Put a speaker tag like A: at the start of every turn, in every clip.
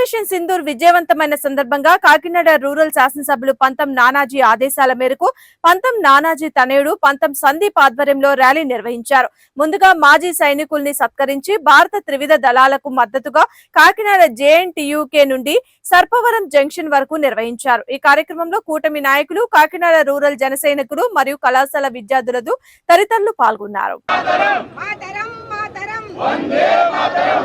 A: Operation Sindoor విజయవంతమైన సందర్భంగా Kakinada rural శాసనసభ్యులు పంతం నానాజీ ఆదేశాల మేరకు పంతం నానాజీ తనయుడు పంతం సందీప్ ఆధ్వర్యంలో ర్యాలీ నిర్వహించారు. ముందుగా మాజీ సైనికుల్ని సత్కరించి భారత త్రివిధ దళాలకు మద్దతుగా కాకినాడ జేఎన్టీయూకే నుండి సర్పవరం జంక్షన్ వరకు నిర్వహించారు. ఈ కార్యక్రమంలో కూటమి నాయకులు కాకినాడ రూరల్ జనసైనికులు మరియు కళాశాల విద్యార్థులతో తదితరులు పాల్గొన్నారు.
B: మాతరం మాతరం. వందే మాతరం.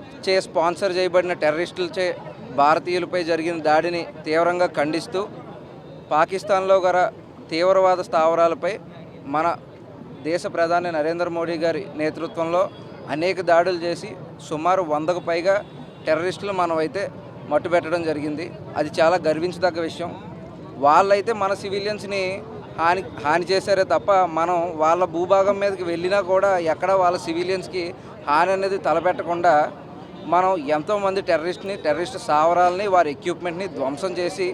C: చే స్పాన్సర్ చేయబడిన టెర్రరిస్టులచే భారతీయులపై జరిగిన దాడిని తీవ్రంగా ఖండిస్తూ పాకిస్తాన్లో గల తీవ్రవాద స్థావరాలపై మన దేశ ప్రధాని నరేంద్ర మోడీ గారి నేతృత్వంలో అనేక దాడులు చేసి సుమారు వందకు పైగా టెర్రరిస్టులు మనమైతే మట్టుబెట్టడం జరిగింది. అది చాలా గర్వించదగ్గ విషయం. వాళ్ళైతే మన సివిలియన్స్ని హాని హాని చేశారే తప్ప మనం వాళ్ళ భూభాగం మీదకి వెళ్ళినా కూడా ఎక్కడ వాళ్ళ సివిలియన్స్కి హాని అనేది తలపెట్టకుండా మనం ఎంతోమంది టెర్రరిస్ట్ని టెర్రరిస్ట్ స్థావరాలని వారి ఎక్విప్మెంట్ని ధ్వంసం చేసి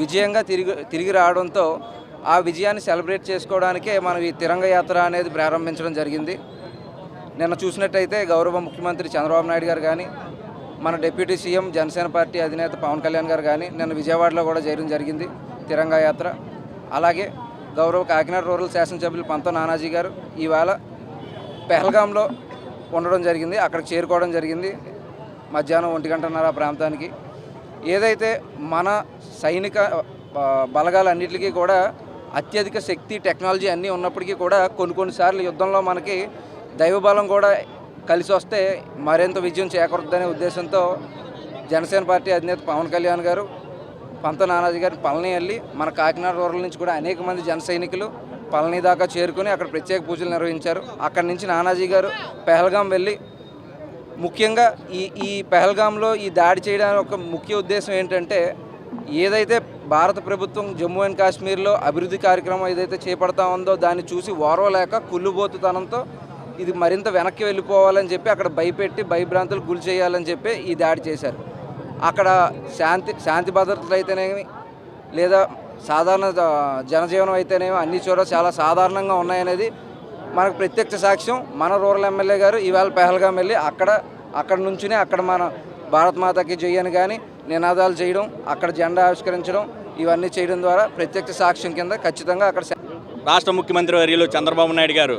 C: విజయంగా తిరిగి తిరిగి రావడంతో ఆ విజయాన్ని సెలబ్రేట్ చేసుకోవడానికే మనం ఈ తిరంగ యాత్ర అనేది ప్రారంభించడం జరిగింది. నిన్న చూసినట్టయితే గౌరవ ముఖ్యమంత్రి చంద్రబాబు నాయుడు గారు కానీ మన డిప్యూటీ సీఎం జనసేన పార్టీ అధినేత పవన్ కళ్యాణ్ గారు కానీ నిన్న విజయవాడలో కూడా చేయడం జరిగింది తిరంగా యాత్ర. అలాగే గౌరవ కాకినాడ రూరల్ శాసనసభ్యులు పంతో నానాజీ గారు ఇవాళ పెహల్గాంలో ఉండడం జరిగింది. అక్కడికి చేరుకోవడం జరిగింది. మధ్యాహ్నం ఒంటి గంటన్నర ఆ ప్రాంతానికి. ఏదైతే మన సైనిక బలగాలన్నిటికీ కూడా అత్యధిక శక్తి టెక్నాలజీ అన్నీ ఉన్నప్పటికీ కూడా కొన్ని కొన్నిసార్లు యుద్ధంలో మనకి దైవబలం కూడా కలిసి వస్తే మరింత విజయం చేకూరుద్దనే ఉద్దేశంతో జనసేన పార్టీ అధినేత పవన్ కళ్యాణ్ గారు పంత నానాజీ గారి పళని వెళ్ళి మన కాకినాడ రూరల్ నుంచి కూడా అనేక మంది జన సైనికులు పళని దాకా చేరుకుని అక్కడ ప్రత్యేక పూజలు నిర్వహించారు. అక్కడి నుంచి నానాజీ గారు పెహల్గాం వెళ్ళి ముఖ్యంగా ఈ ఈ పెహల్గాంలో ఈ దాడి చేయడానికి ఒక ముఖ్య ఉద్దేశం ఏంటంటే ఏదైతే భారత ప్రభుత్వం జమ్మూ అండ్ కాశ్మీర్లో అభివృద్ధి కార్యక్రమం ఏదైతే చేపడతా ఉందో దాన్ని చూసి ఓర్వలేక కుళ్ళుబోతుతనంతో ఇది మరింత వెనక్కి వెళ్ళిపోవాలని చెప్పి అక్కడ భయపెట్టి భయభ్రాంతులు గురి చేయాలని చెప్పి ఈ దాడి చేశారు. అక్కడ శాంతి శాంతి భద్రతలు అయితేనేమి లేదా సాధారణ జ- జనజీవనం అయితేనేమో అన్ని చోట్ల చాలా సాధారణంగా ఉన్నాయనేది మనకు ప్రత్యక్ష సాక్ష్యం. మన రూరల్ ఎమ్మెల్యే గారు ఇవాళ పెహల్గాం వెళ్ళి అక్కడ అక్కడ నుంచునే అక్కడ మన భారత్ మాతకి జయ్యని కానీ నినాదాలు చేయడం అక్కడ జెండా ఆవిష్కరించడం ఇవన్నీ చేయడం ద్వారా ప్రత్యక్ష సాక్ష్యం కింద ఖచ్చితంగా అక్కడ
D: రాష్ట్ర ముఖ్యమంత్రి వర్యులు చంద్రబాబు నాయుడు గారు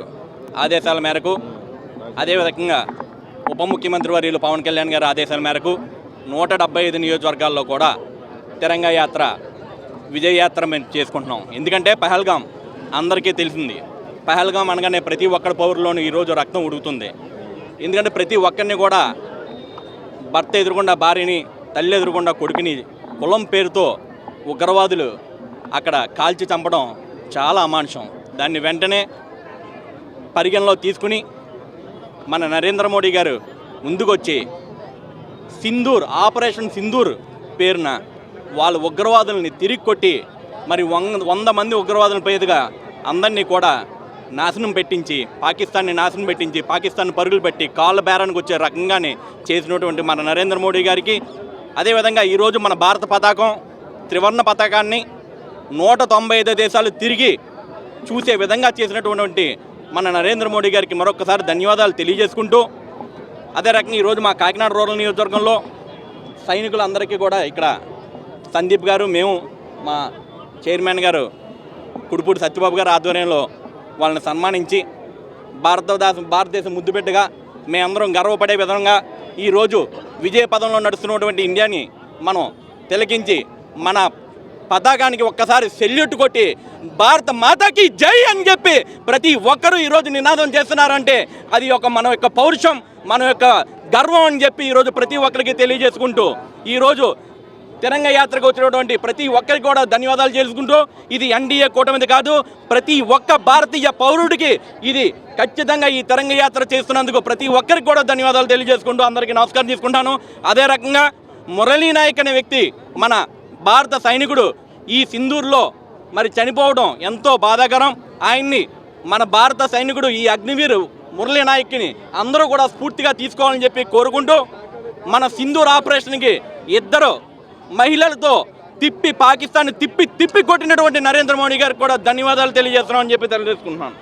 D: ఆదేశాల మేరకు అదేవిధంగా ఉప ముఖ్యమంత్రి వర్యులు పవన్ కళ్యాణ్ గారి ఆదేశాల మేరకు నూట డెబ్బై ఐదు నియోజకవర్గాల్లో కూడా తిరంగా యాత్ర విజయయాత్ర మేము చేసుకుంటున్నాం. ఎందుకంటే పహల్గాం అందరికీ తెలిసింది. పహల్గాం అనగానే ప్రతి ఒక్కరి పౌరులోనూ ఈరోజు రక్తం ఉడుకుతుంది. ఎందుకంటే ప్రతి ఒక్కరిని కూడా భర్త ఎదురుకుండా భార్యని తల్లి ఎదురుకుండా కొడుకుని కులం పేరుతో ఉగ్రవాదులు అక్కడ కాల్చి చంపడం చాలా అమానుషం. దాన్ని వెంటనే పరిగణలో తీసుకుని మన నరేంద్ర మోడీ గారు ముందుకొచ్చి సింధూర్ ఆపరేషన్ సింధూర్ పేరున వాళ్ళ ఉగ్రవాదుల్ని తిరిగి కొట్టి మరి వంద వంద మంది ఉగ్రవాదుల పేరుగా అందరినీ కూడా నాశనం పెట్టించి పాకిస్తాన్ని నాశనం పెట్టించి పాకిస్తాన్ పరుగులు పెట్టి కాళ్ళ బేరానికి వచ్చే రకంగానే చేసినటువంటి మన నరేంద్ర మోడీ గారికి. అదేవిధంగా ఈరోజు మన భారత పతాకం త్రివర్ణ పతాకాన్ని నూట తొంభై ఐదు దేశాలు తిరిగి చూసే విధంగా చేసినటువంటి మన నరేంద్ర మోడీ గారికి మరొకసారి ధన్యవాదాలు తెలియజేసుకుంటూ అదే రకంగా ఈరోజు మా కాకినాడ రూరల్ నియోజకవర్గంలో సైనికులందరికీ కూడా ఇక్కడ సందీప్ గారు మేము మా చైర్మన్ గారు కుడుపూడి సత్యబాబు గారు ఆధ్వర్యంలో వాళ్ళని సన్మానించి భారతదేశ భారతదేశం ముద్దుబిడ్డగా మేమందరం గర్వపడే విధంగా ఈరోజు విజయ పదంలో నడుస్తున్నటువంటి ఇండియాని మనం తిలకించి మన పతాకానికి ఒక్కసారి సెల్యూట్ కొట్టి భారత మాతాకి జై అని చెప్పి ప్రతి ఒక్కరూ ఈరోజు నినాదం చేస్తున్నారంటే అది ఒక మన యొక్క పౌరుషం మన యొక్క గర్వం అని చెప్పి ఈరోజు ప్రతి ఒక్కరికి తెలియజేసుకుంటూ ఈరోజు తిరంగ యాత్రకు వచ్చినటువంటి ప్రతి ఒక్కరికి కూడా ధన్యవాదాలు చేసుకుంటూ ఇది ఎన్డీఏ కూటమిది కాదు ప్రతి ఒక్క భారతీయ పౌరుడికి ఇది ఖచ్చితంగా ఈ తరంగ యాత్ర చేస్తున్నందుకు ప్రతి ఒక్కరికి కూడా ధన్యవాదాలు తెలియజేసుకుంటూ అందరికీ నమస్కారం తీసుకుంటాను అదే రకంగా మురళీ నాయక్ అనే వ్యక్తి మన భారత సైనికుడు ఈ సింధూర్లో మరి చనిపోవడం ఎంతో బాధాకరం. ఆయన్ని మన భారత సైనికుడు ఈ అగ్నివీరు మురళీ నాయక్ని అందరూ కూడా స్ఫూర్తిగా తీసుకోవాలని చెప్పి కోరుకుంటూ మన సింధూర్ ఆపరేషన్కి ఇద్దరు మహిళలతో తిప్పి పాకిస్తాన్ తిప్పి తిప్పి కొట్టినటువంటి నరేంద్ర మోడీ గారికి కూడా ధన్యవాదాలు తెలియజేస్తున్నామని చెప్పి తెలియజేసుకుంటున్నాను.